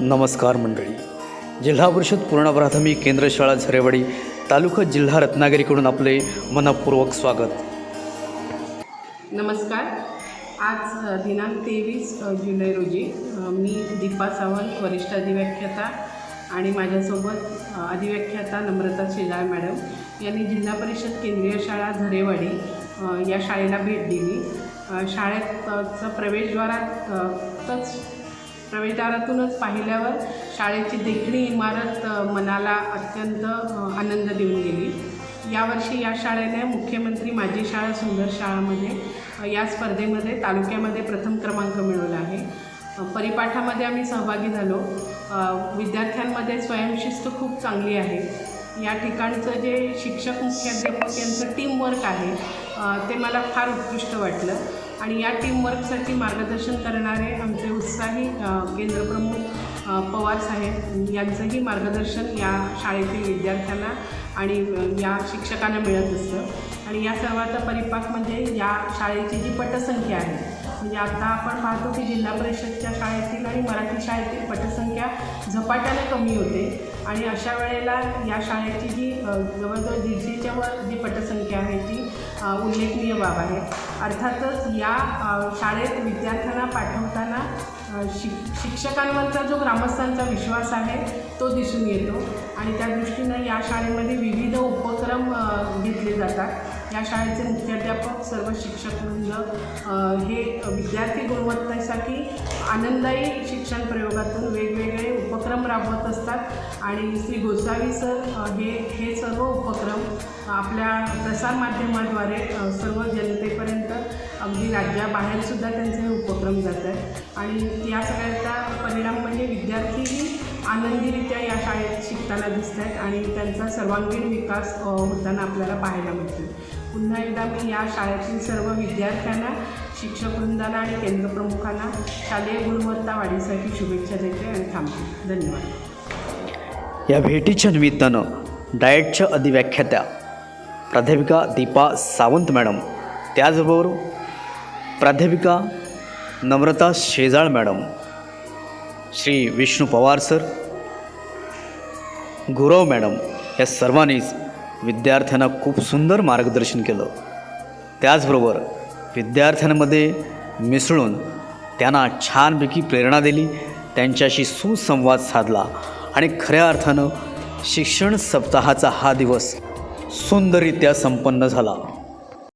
नमस्कार मंडळी. जिल्हा परिषद पूर्ण प्राथमिक केंद्र शाळा झरेवाडी तालुका जिल्हा रत्नागिरीकडून आपले मनपूर्वक स्वागत. नमस्कार. आज दिनांक तेवीस जुलै रोजी मी दीपा सावंत वरिष्ठ अधिव्याख्याता आणि माझ्यासोबत अधिव्याख्याता नम्रता शेजाळ मॅडम यांनी जिल्हा परिषद केंद्रीय शाळा झरेवाडी या शाळेला भेट दिली. शाळेत प्रवेशद्वारातच प्रवेशद्वारातूनच पाहिल्यावर शाळेची देखणी इमारत मनाला अत्यंत आनंद देऊन गेली. यावर्षी या शाळेने मुख्यमंत्री माझी शाळा सुंदर शाळामध्ये या स्पर्धेमध्ये तालुक्यामध्ये प्रथम क्रमांक मिळवला आहे. परिपाठामध्ये आम्ही सहभागी झालो. विद्यार्थ्यांमध्ये स्वयंशिस्त खूप चांगली आहे. या ठिकाणचं जे शिक्षक मुख्याध्यापक यांचं टीमवर्क आहे ते मला फार उत्कृष्ट वाटलं. आणि या टीमवर्कसाठी मार्गदर्शन करणारे आमचे उत्साही केंद्रप्रमुख पवार साहेब यांचंही मार्गदर्शन या शाळेतील विद्यार्थ्यांना आणि या शिक्षकांना मिळत असतं. आणि या सर्वाचा परिपाक म्हणजे या शाळेची जी पटसंख्या आहे म्हणजे आता आपण पाहतो की जिल्हा परिषदच्या शाळेतील आणि मराठी शाळेतील पटसंख्या झपाट्याने कमी होते. आणि अशा वेळेला या शाळेची जी जवळजवळ दीडशेच्या वर जी पटसंख्या आहे ती उल्लेखनीय बाब आहे. अर्थातच या शाळेत विद्यार्थ्यांना पाठवताना शिक शिक्षकांवरचा जो ग्रामस्थांचा विश्वास आहे तो दिसून येतो. आणि त्या दृष्टीनं या शाळेमध्ये विविध उपक्रम घेतले जातात. या शाळेचे मुख्याध्यापक सर्व शिक्षक वृंद हे विद्यार्थी गुणवत्तेसाठी आनंददायी शिक्षण प्रयोगातून वेगवेगळे उपक्रम राबवत असतात. आणि श्री गोसावी सर हे हे सर्व उपक्रम आपल्या प्रसारमाध्यमाद्वारे सर्व जनतेपर्यंत अगदी राज्याबाहेरसुद्धा त्यांचे हे उपक्रम जात आहेत आणि या सगळ्याचा परिणाम म्हणजे विद्यार्थीही आनंदीरित्या या शाळेत शिकताना दिसत आहेत आणि त्यांचा सर्वांगीण विकास होताना आपल्याला पाहायला मिळतो पुन्हा एकदा मी या शाळेतील सर्व विद्यार्थ्यांना शिक्षक वृंदाला आणि केंद्रप्रमुखांना शालेय गुणवत्ता वाढीसाठी शुभेच्छा देते आणि थांबते. धन्यवाद. या भेटीच्या निमित्तानं डाएटच्या अधिव्याख्यात्या प्राध्यापिका दीपा सावंत मॅडम त्याचबरोबर प्राध्यापिका Namrata Shejal madam Shri Vishnu Pawar sir Gurav madam या सर्वांनीच विद्यार्थ्यांना खूप सुंदर मार्गदर्शन केलं. त्याचबरोबर विद्यार्थ्यांमध्ये मिसळून त्यांना छानपैकी प्रेरणा दिली त्यांच्याशी सुसंवाद साधला आणि खऱ्या अर्थानं शिक्षण सप्ताहाचा हा दिवस सुंदररित्या संपन्न झाला.